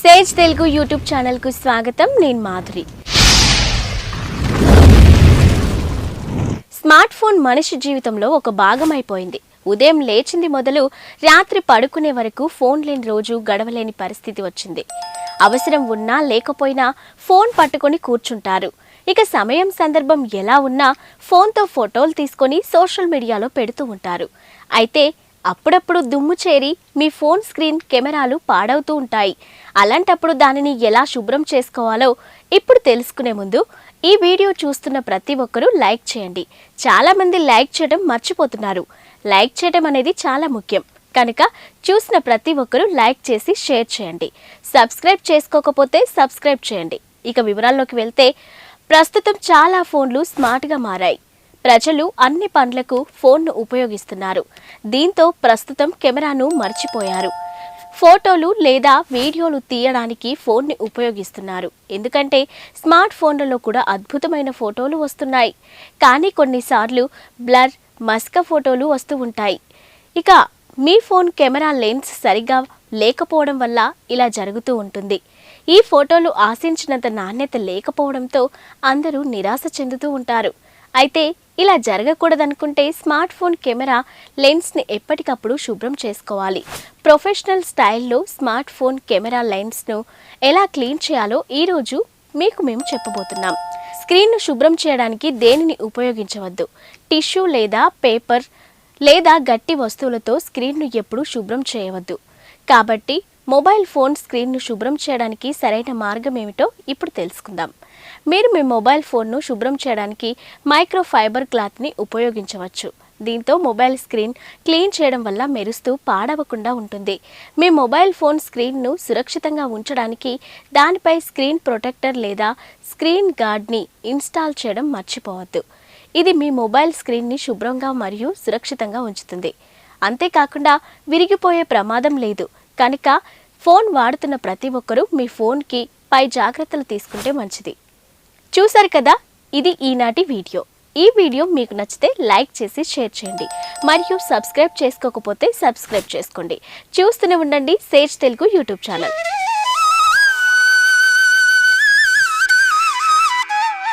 Sage Telugu YouTube ఛానల్కు స్వాగతం. నేను మాధురి. స్మార్ట్ ఫోన్ మనిషి జీవితంలో ఒక భాగం అయిపోయింది ఉదయం లేచింది మొదలు రాత్రి పడుకునే వరకు ఫోన్ లేని రోజు గడవలేని పరిస్థితి వచ్చింది. అవసరం ఉన్నా లేకపోయినా ఫోన్ పట్టుకొని కూర్చుంటారు. ఇక సమయం సందర్భం ఎలా ఉన్నా ఫోన్తో ఫోటోలు తీసుకొని సోషల్ మీడియాలో పెడుతూ ఉంటారు. అయితే అప్పుడప్పుడు దుమ్ము చేరి మీ ఫోన్ స్క్రీన్ కెమెరాలు పాడవుతూ ఉంటాయి. అలాంటప్పుడు దానిని ఎలా శుభ్రం చేసుకోవాలో ఇప్పుడు తెలుసుకునే ముందు ఈ వీడియో చూస్తున్న ప్రతి ఒక్కరూ లైక్ చేయండి. చాలామంది లైక్ చేయడం మర్చిపోతున్నారు. లైక్ చేయడం అనేది చాలా ముఖ్యం. కనుక చూసిన ప్రతి ఒక్కరూ లైక్ చేసి షేర్ చేయండి. సబ్స్క్రైబ్ చేసుకోకపోతే సబ్స్క్రైబ్ చేయండి. ఇక వివరాల్లోకి వెళ్తే ప్రస్తుతం చాలా ఫోన్లు స్మార్ట్గా మారాయి. ప్రజలు అన్ని పనులకు ఫోన్ను ఉపయోగిస్తున్నారు. దీంతో ప్రస్తుతం కెమెరాను మర్చిపోయారు. ఫోటోలు లేదా వీడియోలు తీయడానికి ఫోన్ని ఉపయోగిస్తున్నారు. ఎందుకంటే స్మార్ట్ ఫోన్లలో కూడా అద్భుతమైన ఫోటోలు వస్తున్నాయి. కానీ కొన్నిసార్లు బ్లర్ మస్క ఫోటోలు వస్తూ ఉంటాయి. ఇక మీ ఫోన్ కెమెరా లెన్స్ సరిగా లేకపోవడం వల్ల ఇలా జరుగుతూ ఉంటుంది. ఈ ఫోటోలు ఆశించినంత నాణ్యత లేకపోవడంతో అందరూ నిరాశ చెందుతూ ఉంటారు. అయితే ఇలా జరగకూడదనుకుంటే స్మార్ట్ ఫోన్ కెమెరా లెన్స్ని ఎప్పటికప్పుడు శుభ్రం చేసుకోవాలి. ప్రొఫెషనల్ స్టైల్లో స్మార్ట్ ఫోన్ కెమెరా లెన్స్ను ఎలా క్లీన్ చేయాలో ఈరోజు మీకు మేము చెప్పబోతున్నాం. స్క్రీన్ను శుభ్రం చేయడానికి దేనిని ఉపయోగించవద్దు? టిష్యూ లేదా పేపర్ లేదా గట్టి వస్తువులతో స్క్రీన్ను ఎప్పుడూ శుభ్రం చేయవద్దు. కాబట్టి మొబైల్ ఫోన్ స్క్రీన్ను శుభ్రం చేయడానికి సరైన మార్గం ఏమిటో ఇప్పుడు తెలుసుకుందాం. మీరు మీ మొబైల్ ఫోన్ను శుభ్రం చేయడానికి మైక్రోఫైబర్ క్లాత్ని ఉపయోగించవచ్చు. దీంతో మొబైల్ స్క్రీన్ క్లీన్ చేయడం వల్ల మెరుస్తూ పాడవకుండా ఉంటుంది. మీ మొబైల్ ఫోన్ స్క్రీన్ను సురక్షితంగా ఉంచడానికి దానిపై స్క్రీన్ ప్రొటెక్టర్ లేదా స్క్రీన్ గార్డ్ని ఇన్స్టాల్ చేయడం మర్చిపోవద్దు. ఇది మీ మొబైల్ స్క్రీన్ని శుభ్రంగా మరియు సురక్షితంగా ఉంచుతుంది. అంతేకాకుండా విరిగిపోయే ప్రమాదం లేదు. కనుక ఫోన్ వాడుతున్న ప్రతి ఒక్కరూ మీ ఫోన్కి పై జాగ్రత్తలు తీసుకుంటే మంచిది. చూసారు కదా? ఇది ఈనాటి వీడియో. ఈ వీడియో మీకు నచ్చితే లైక్ చేసి షేర్ చేయండి. మరియు సబ్స్క్రైబ్ చేసుకోకపోతే సబ్స్క్రైబ్ చేసుకోండి. చూస్తూనే ఉండండి సేజ్ తెలుగు యూట్యూబ్ ఛానల్.